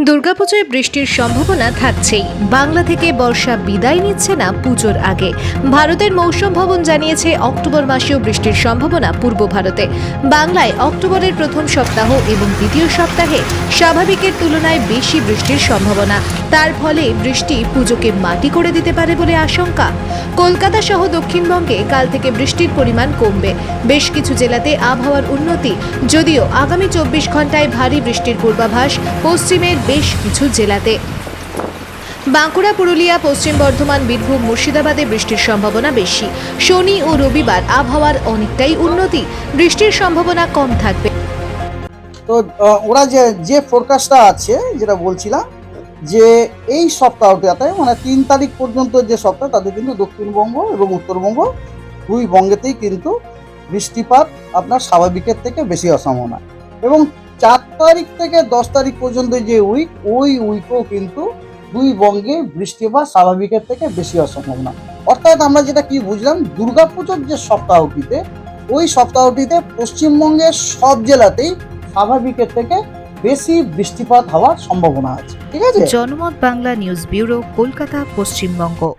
দুর্গাপুজোয় বৃষ্টির সম্ভাবনা থাকছেই। বাংলা থেকে বর্ষা বিদায় নিচ্ছে না পুজোর আগে। ভারতের মৌসুম ভবন জানিয়েছে, অক্টোবর মাসেও বৃষ্টির সম্ভাবনা পূর্ব ভারতে। বাংলায় অক্টোবরের প্রথম সপ্তাহ এবং দ্বিতীয় সপ্তাহে স্বাভাবিকের তুলনায় বেশি বৃষ্টির সম্ভাবনা। তার ফলে বৃষ্টি পুজোকে মাটি করে দিতে পারে বলে আশঙ্কা। কলকাতা সহ দক্ষিণবঙ্গে কাল থেকে বৃষ্টির পরিমাণ কমবে। বেশ কিছু জেলাতে আবহাওয়ার উন্নতি। যদিও আগামী চব্বিশ ঘন্টায় ভারী বৃষ্টির পূর্বাভাস, পশ্চিমের বেশ কিছু জেলাতে। বাঁকুড়া, পুরুলিয়া, পশ্চিম বর্ধমান, বীরভূম, মুর্শিদাবাদে বৃষ্টির সম্ভাবনা বেশি। শনি ও রবিবার আবহাওয়ার অনেকটাই উন্নতি। বৃষ্টির সম্ভাবনা কম থাকবে। তো ওরা যে যে ফোরকাস্টটা আছে, যেটা বলছিলাম, যে এই সপ্তাহটাতে মানে তিন তারিখ পর্যন্ত যে সপ্তাহ তাদের কিন্তু দক্ষিণবঙ্গ এবং উত্তরবঙ্গ দুই বঙ্গেতেই কিন্তু বৃষ্টিপাত আপনার স্বাভাবিকের থেকে বেশি অসম্ভাবনা এবং চার তারিখ থেকে দশ তারিখ পর্যন্ত যে উইক ওই উইকও কিন্তু দুই বঙ্গে বৃষ্টি বৃষ্টিপাত স্বাভাবিকের থেকে বেশি অসম্ভাবনা অর্থাৎ আমরা যেটা কি বুঝলাম, দুর্গাপুজোর যে সপ্তাহটিতে, ওই সপ্তাহটিতে পশ্চিমবঙ্গের সব জেলাতেই স্বাভাবিকের থেকে বেশি বৃষ্টিপাত হওয়ার সম্ভাবনা আছে। ঠিক আছে? Janamat Bangla news bureau, Kolkata, Paschimbanga.